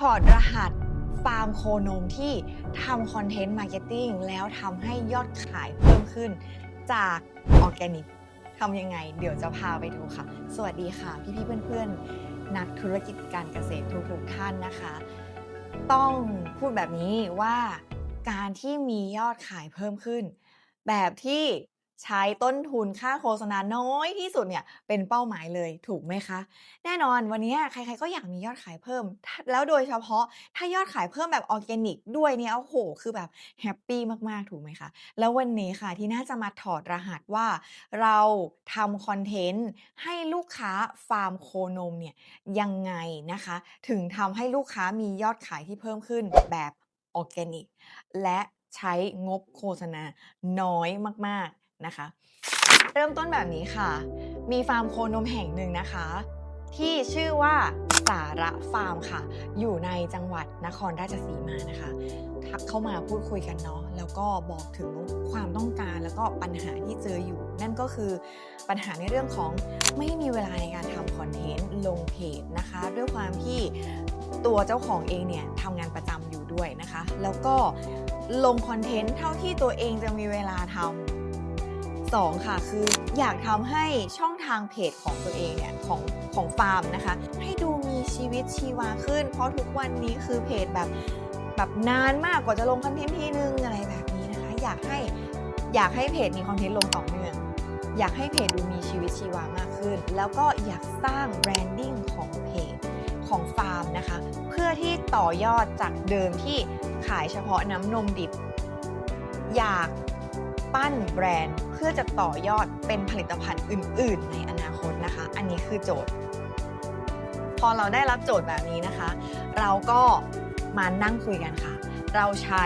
ถอดรหัสฟาร์มโคนมที่ทำคอนเทนต์มาร์เก็ตติ้งแล้วทำให้ยอดขายเพิ่มขึ้นจากออร์แกนิกทำยังไง เดี๋ยวจะพาไปดูค่ะ สวัสดีค่ะ พี่ๆเพื่อนๆ นักธุรกิจการเกษตรทุกๆท่านนะคะ ต้องพูดแบบนี้ว่าการที่มียอดขายเพิ่มขึ้น แบบที่ ใช้ต้นทุนค่าโฆษณาน้อยที่สุดเนี่ยเป็นเป้าหมายเลยถูกไหมคะ แน่นอนวันนี้ใครๆก็อยากมียอดขายเพิ่ม แล้วโดยเฉพาะถ้ายอดขายเพิ่มแบบออร์แกนิกด้วยเนี่ยโอ้โหคือแบบแฮปปี้มากๆถูกไหมคะ แล้ววันนี้ค่ะที่น่าจะมาถอดรหัสว่า เราทำคอนเทนต์ให้ลูกค้าฟาร์มโคนมเนี่ยยังไงนะคะ ถึงทำให้ลูกค้ามียอดขายที่เพิ่มขึ้นแบบออร์แกนิกและใช้งบโฆษณาน้อยมากๆ นะคะ เริ่มต้นแบบนี้ค่ะ มีฟาร์มโคนมแห่งหนึ่งนะคะ ที่ชื่อว่าสาระฟาร์มค่ะ อยู่ในจังหวัดนครราชสีมานะคะทักเข้ามาพูดคุยกันเนาะแล้วก็บอกถึงความต้องการแล้วก็ปัญหาที่เจออยู่ นั่นก็คือปัญหาในเรื่องของไม่มีเวลาในการทำคอนเทนต์ลงเพจนะคะ ด้วยความที่ตัวเจ้าของเองเนี่ยทำงานประจำอยู่ด้วยนะคะ แล้วก็ลงคอนเทนต์เท่าที่ตัวเองจะมีเวลาทำ สองค่ะ คืออยากทำให้ช่องทางเพจของตัวเองเนี่ยของของฟาร์มนะคะ ให้ดูมีชีวิตชีวาขึ้น เพราะทุกวันนี้คือเพจแบบแบบนานมากกว่าจะลงคอนเทนต์ทีนึงอะไรแบบนี้นะคะ อยากให้อยากให้เพจมีคอนเทนต์ลงต่อเนื่องอยากให้เพจดูมีชีวิตชีวามากขึ้น แล้วก็อยากสร้างแบรนดิ้งของเพจของฟาร์มนะคะ เพื่อที่ต่อยอดจากเดิมที่ขายเฉพาะน้ำนมดิบ อยากปั้นแบรนด์ พื่อจะต่อยอดเป็นผลิตภัณฑ์อื่น ๆ ในอนาคตนะคะ อันนี้คือโจทย์ พอเราได้รับโจทย์แบบนี้นะคะ เราก็มานั่งคุยกันค่ะ เราใช้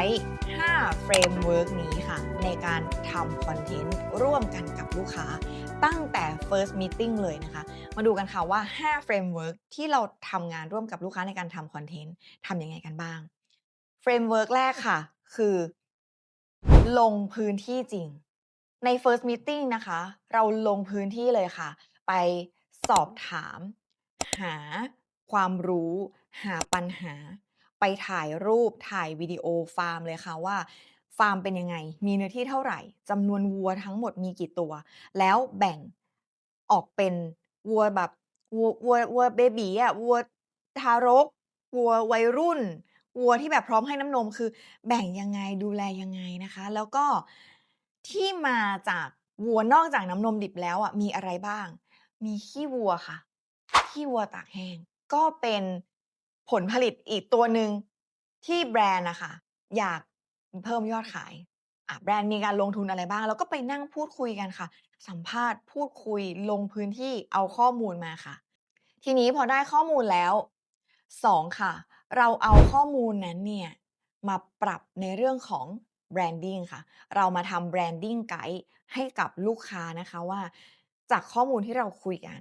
5 เฟรมเวิร์กนี้ค่ะ ในการทำคอนเทนต์ร่วมกันกับลูกค้า ตั้งแต่ first meeting เลยนะคะ มาดูกันค่ะว่า 5 เฟรมเวิร์กที่เราทำงานร่วมกับลูกค้าในการทำคอนเทนต์ทำยังไงกันบ้างเฟรมเวิร์กแรกค่ะ คือ ลงพื้นที่จริง ใน first meeting นะคะ เราลงพื้นที่เลยค่ะ ไปสอบถาม หาความรู้ หาปัญหา ไปถ่ายรูปถ่ายวิดีโอฟาร์มเลยค่ะว่า ฟาร์มเป็นยังไง มีเนื้อที่เท่าไหร่จำนวนวัวทั้งหมดมีกี่ตัว แล้วแบ่งออกเป็นวัวแบบวัววัววัวเบบีอะวัวทารกวัววัยรุ่นวัวที่แบบพร้อมให้น้ำนมคือ แบ่งยังไงดูแลยังไงนะคะ แล้วก็ ที่มาจากวัวนอกจากน้ำนมดิบแล้วอะมีอะไรบ้าง มีขี้วัวค่ะ ขี้วัวตากแห้งก็เป็นผลผลิตอีกตัวหนึ่งที่แบรนด์นะคะอยากเพิ่มยอดขายอะแบรนด์มีการลงทุนอะไรบ้าง แล้วก็ไปนั่งพูดคุยกันค่ะ สัมภาษณ์พูดคุยลงพื้นที่เอาข้อมูลมาค่ะ ทีนี้พอได้ข้อมูลแล้วสองค่ะ เราเอาข้อมูลนั้นเนี่ยมาปรับในเรื่องของ แบรนดิ้งค่ะ เรามาทำแบรนดิ้งไกด์ให้กับลูกค้านะคะว่า จากข้อมูลที่เราคุยกัน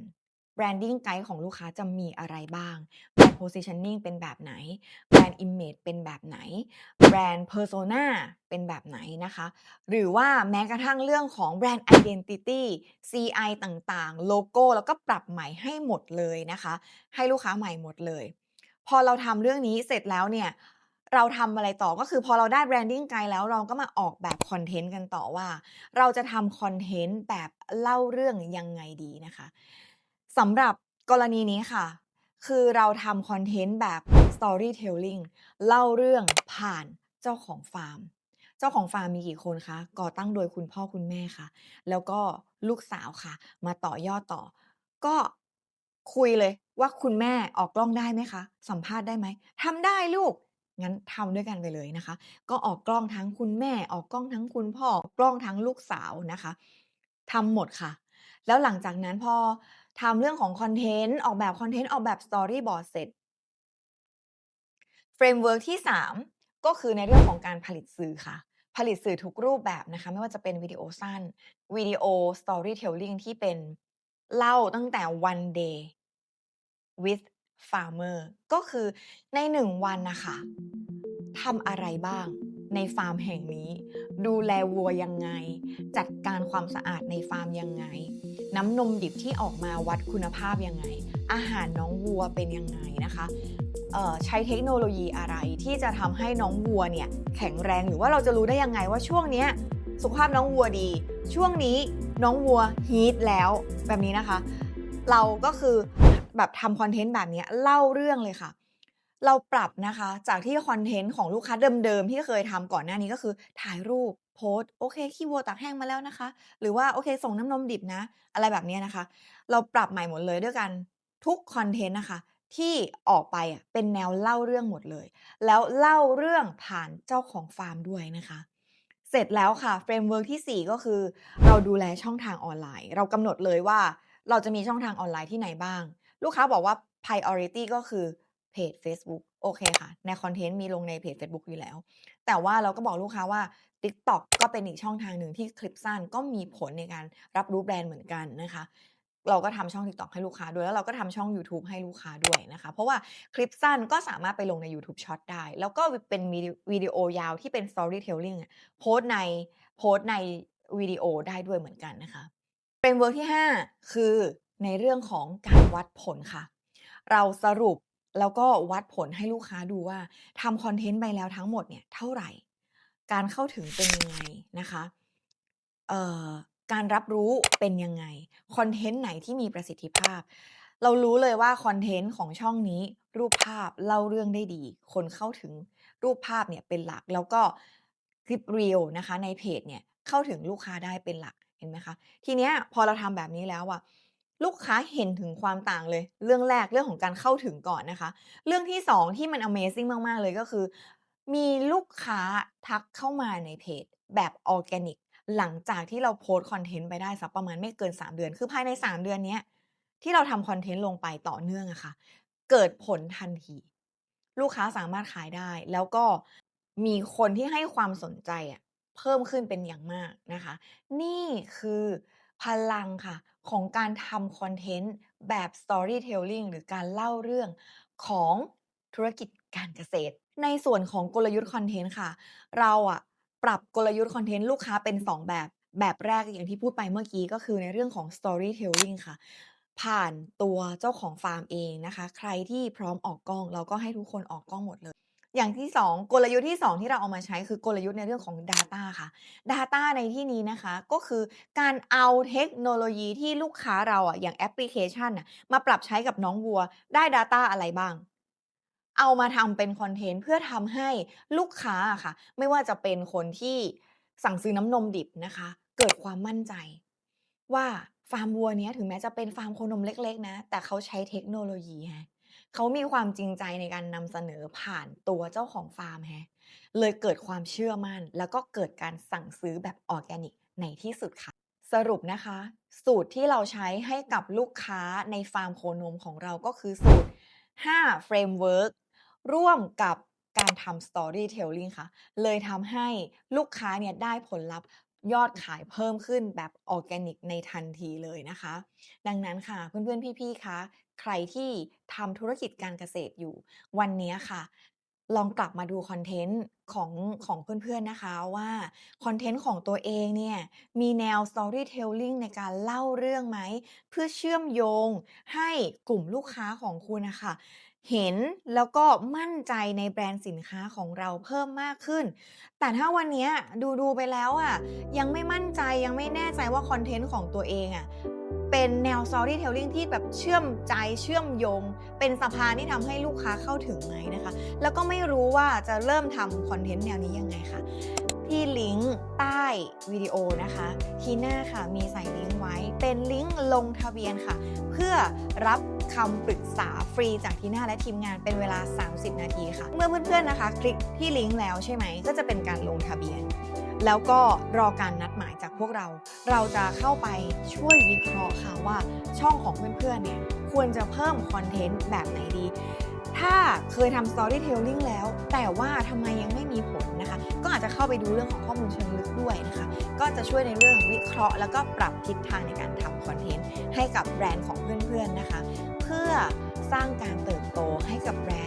แบรนดิ้งไกด์ของลูกค้าจะมีอะไรบ้าง แบรนด์ positioning เป็นแบบไหน แบรนด์ image เป็นแบบไหน แบรนด์ persona เป็นแบบไหนนะคะ หรือว่าแม้กระทั่งเรื่องของแบรนด์ identity CI ต่างๆ โลโก้ แล้วก็ปรับใหม่ให้หมดเลยนะคะ ให้ลูกค้าใหม่หมดเลย พอเราทำเรื่องนี้เสร็จแล้วเนี่ย เราทำอะไรต่อก็คือพอเราได้แบรนดิ้งไกด์แล้วเราก็มาออกแบบคอนเทนต์กันต่อว่า เราจะทำคอนเทนต์แบบเล่าเรื่องยังไงดีนะคะสำหรับกรณีนี้ค่ะ คือเราทำคอนเทนต์แบบ storytelling เล่าเรื่องผ่านเจ้าของฟาร์ม เจ้าของฟาร์มมีกี่คนคะ ก่อตั้งโดยคุณพ่อคุณแม่ค่ะ แล้วก็ลูกสาวค่ะ มาต่อยอดต่อ ก็คุยเลยว่าคุณแม่ออกกล้องได้ไหมคะ สัมภาษณ์ได้ไหมทำได้ลูก งั้นทำด้วยกันไปเลยนะคะ ก็ออกกล้องทั้งคุณแม่ ออกกล้องทั้งคุณพ่อออกกล้องทั้งลูกสาวนะคะทำหมดค่ะ แล้วหลังจากนั้นพอทำเรื่องของคอนเทนต์ออกแบบคอนเทนต์ออกแบบสตอรี่บอร์ดเสร็จเฟรมเวิร์กที่ 3 ก็คือในเรื่องของการผลิตสื่อค่ะ ผลิตสื่อทุกรูปแบบนะคะ ไม่ว่าจะเป็นวิดีโอสั้นวิดีโอ storytelling ที่เป็นเล่าตั้งแต่ one day with farmer ก็คือในหนึ่งวันนะคะทำอะไรบ้างในฟาร์มแห่งนี้ ดูแลวัวยังไง จัดการความสะอาดในฟาร์มยังไง น้ำนมดิบที่ออกมาวัดคุณภาพยังไง อาหารน้องวัวเป็นยังไงนะคะใช้เทคโนโลยีอะไรที่จะทำให้น้องวัวเนี่ยแข็งแรงหรือว่าเราจะรู้ได้ยังไงว่าช่วงนี้สุขภาพน้องวัวดี ช่วงนี้น้องวัวฮีทแล้วแบบนี้นะคะ เราก็คือ แบบทำคอนเทนต์แบบนี้เล่าเรื่องเลยค่ะ เราปรับนะคะ จากที่คอนเทนต์ของลูกค้าเดิมๆ ที่เคยทำก่อนหน้านี้ก็คือ ถ่ายรูปโพสต์โอเคขี้วัวตากแห้งมาแล้วนะคะ หรือว่าโอเคส่งน้ำนมดิบนะ อะไรแบบนี้นะคะ เราปรับใหม่หมดเลยด้วยกันทุกคอนเทนต์นะคะที่ออกไปเป็นแนวเล่าเรื่องหมดเลย แล้วเล่าเรื่องผ่านเจ้าของฟาร์มด้วยนะคะ เสร็จแล้วค่ะเฟรมเวิร์กที่ 4 ก็คือ เราดูแลช่องทางออนไลน์ เรากำหนดเลยว่า เราจะมีช่องทางออนไลน์ที่ไหนบ้าง ลูกค้าบอกว่า priority ก็คือเพจ Facebook โอเคค่ะ ในคอนเทนต์มีลงในเพจ Facebook อยู่แล้ว แต่ว่าเราก็บอกลูกค้าว่า TikTok ก็เป็นอีกช่องทางหนึ่งที่คลิปสั้นก็มีผลในการรับรู้แบรนด์เหมือนกันนะคะเราก็ทำช่อง TikTok ให้ลูกค้าด้วย แล้วเราก็ทำช่องยูทูบให้ลูกค้าด้วยนะคะ เพราะว่าคลิปสั้นก็สามารถไปลงในยูทูบช็อตได้ แล้วก็เป็นวิดีวิดีโอยาวที่เป็น Storytelling อะโพสต์ในโพสต์ในวิดีโอได้ด้วยเหมือนกันนะคะเฟรมเวิร์กที่ 5 คือ ในเรื่องของการวัดผลค่ะ เราสรุปแล้วก็วัดผลให้ลูกค้าดูว่าทำคอนเทนต์ไปแล้วทั้งหมดเนี่ยเท่าไหร่ การเข้าถึงเป็นยังไงนะคะเอ่อการรับรู้เป็นยังไงคอนเทนต์ไหนที่มีประสิทธิภาพ เรารู้เลยว่าคอนเทนต์ของช่องนี้รูปภาพเล่าเรื่องได้ดี คนเข้าถึงรูปภาพเนี่ยเป็นหลักแล้วก็คลิปเรียลนะคะในเพจเนี่ยเข้าถึงลูกค้าได้เป็นหลักเห็นไหมคะ ทีเนี้ยพอเราทำแบบนี้แล้วอะ ลูกค้าเห็นถึงความต่างเลย เรื่องแรกเรื่องของการเข้าถึงก่อนนะคะ เรื่องที่ 2 ที่มัน Amazing มาก ๆ เลยก็คือ มีลูกค้าทักเข้ามาในเพจ แบบออร์แกนิกหลังจากที่เราโพสต์คอนเทนต์ไปได้สักประมาณไม่เกิน 3 เดือน คือภายใน 3 เดือนนี้ที่เราทำคอนเทนต์ลงไปต่อเนื่องอะค่ะ เกิดผลทันที ลูกค้าสามารถขายได้ แล้วก็มีคนที่ให้ความสนใจอะเพิ่มขึ้นเป็นอย่างมากนะคะ นี่คือ พลังค่ะ ของการทำคอนเทนต์แบบ Storytelling หรือการเล่าเรื่องของธุรกิจการเกษตร ในส่วนของกลยุทธ์คอนเทนต์ค่ะ เราอะปรับกลยุทธ์คอนเทนต์ลูกค้าเป็น 2 แบบ แบบแรกอย่างที่พูดไปเมื่อกี้ก็คือในเรื่องของ Storytelling ค่ะ ผ่านตัวเจ้าของฟาร์มเองนะคะ ใครที่พร้อมออกกล้อง เราก็ให้ทุกคนออกกล้องหมดเลย อย่างที่ 2 กลยุทธ์ที่ 2 ที่เราเอามาใช้คือกลยุทธ์ในเรื่องของ Data ค่ะ Data ในที่นี้นะคะก็คือการเอาเทคโนโลยีที่ลูกค้าเราอะอย่างแอปพลิเคชันน่ะมาปรับใช้กับน้องวัว ได้ Data อะไรบ้าง เอามาทำเป็นคอนเทนต์เพื่อทำให้ลูกค้าค่ะ ไม่ว่าจะเป็นคนที่สั่งซื้อน้ำนมดิบนะคะ เกิดความมั่นใจ ว่าฟาร์มวัวเนี้ยถึงแม้จะเป็นฟาร์มโคนมเล็ก ๆ นะ แต่เขาใช้เทคโนโลยีฮะ เขามีความจริงใจในการนำเสนอผ่านตัวเจ้าของฟาร์มแฮะเลยเกิดความเชื่อมั่น แล้วก็เกิดการสั่งซื้อแบบออร์แกนิกในที่สุดค่ะ สรุปนะคะ สูตรที่เราใช้ให้กับลูกค้าในฟาร์มโคนมของเราก็คือสูตร5เฟรมเวิร์กร่วมกับการทำ Storytelling ค่ะ เลยทำให้ลูกค้าเนี่ยได้ผลลัพธ์ยอดขายเพิ่มขึ้นแบบออร์แกนิกในทันทีเลยนะคะ ดังนั้นค่ะเพื่อนๆ พี่ๆ คะ ใครที่ทำธุรกิจการเกษตรอยู่ วันนี้ค่ะ ลองกลับมาดูคอนเทนต์ของของเพื่อนๆนะคะว่าคอนเทนต์ของตัวเองเนี่ยมีแนว Storytelling ในการเล่าเรื่องไหม เพื่อเชื่อมโยงให้กลุ่มลูกค้าของคุณนะคะเห็นแล้วก็มั่นใจในแบรนด์สินค้าของเราเพิ่มมากขึ้น แต่ถ้าวันนี้ยดูๆไปแล้วอะยังไม่มั่นใจยังไม่แน่ใจว่าคอนเทนต์ของตัวเองอะ เป็นแนว Storytelling ที่แบบเชื่อมใจเชื่อมโยง เป็นสะพานที่ทำให้ลูกค้าเข้าถึงไหมนะคะ แล้วก็ไม่รู้ว่าจะเริ่มทำคอนเทนต์แนวนี้ยังไงค่ะที่ลิงก์ใต้วิดีโอนะคะทีหน้าค่ะมีใส่ลิงก์ไว้ เป็นลิงก์ลงทะเบียนค่ะ เพื่อรับคำปรึกษาฟรีจากทีน่าและทีมงานเป็นเวลา 30 นาทีค่ะ เมื่อเพื่อนๆนะคะ คลิกที่ลิงก์แล้วใช่ไหม ก็จะเป็นการลงทะเบียน แล้วก็รอการนัด พวกเรา เราจะเข้าไปช่วยวิเคราะห์ค่ะว่าช่องของเพื่อนๆเนี่ยควรจะเพิ่มคอนเทนต์แบบไหนดี ถ้าเคยทำ Storytelling แล้ว แต่ว่าทำไมยังไม่มีผลนะคะ ก็อาจจะเข้าไปดูเรื่องของข้อมูลเชิงลึกด้วยนะคะ ก็จะช่วยในเรื่องวิเคราะห์ แล้วก็ปรับทิศทางในการทำคอนเทนต์ให้กับแบรนด์ของเพื่อนๆนะคะ เพื่อสร้างการเติบโตให้กับแบร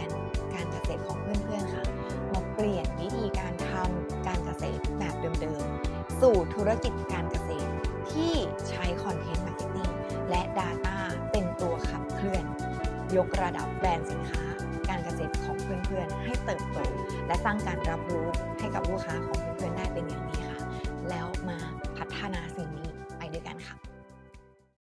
นด์ สู่ธุรกิจการเกษตร ที่ใช้คอนเทนต์มาร์เก็ตติ้งและ Data เป็นตัวขับเคลื่อน ยกระดับแบรนด์สินค้า การเกษตรของเพื่อนๆ ให้เติบโต และสร้างการรับรู้ให้กับลูกค้าของเพื่อนๆ ได้เป็นอย่างดี